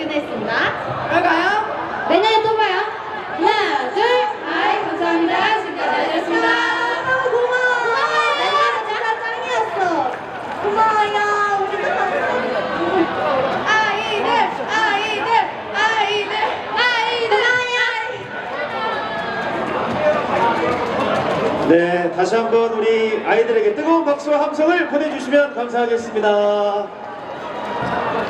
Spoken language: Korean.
했습니다. 그럴까요? 내년에 또 봐요. 하나, 둘, 아이, 감사합니다. 지금까지 알겠습니다. 너무 고마워. 고마워요. 진짜 짱이었어. 고마워요. 우리 아이들, 아이들, 아이들, 아이들. 네, 다시 한번 우리 아이들에게 뜨거운 박수와 함성을 보내주시면 감사하겠습니다.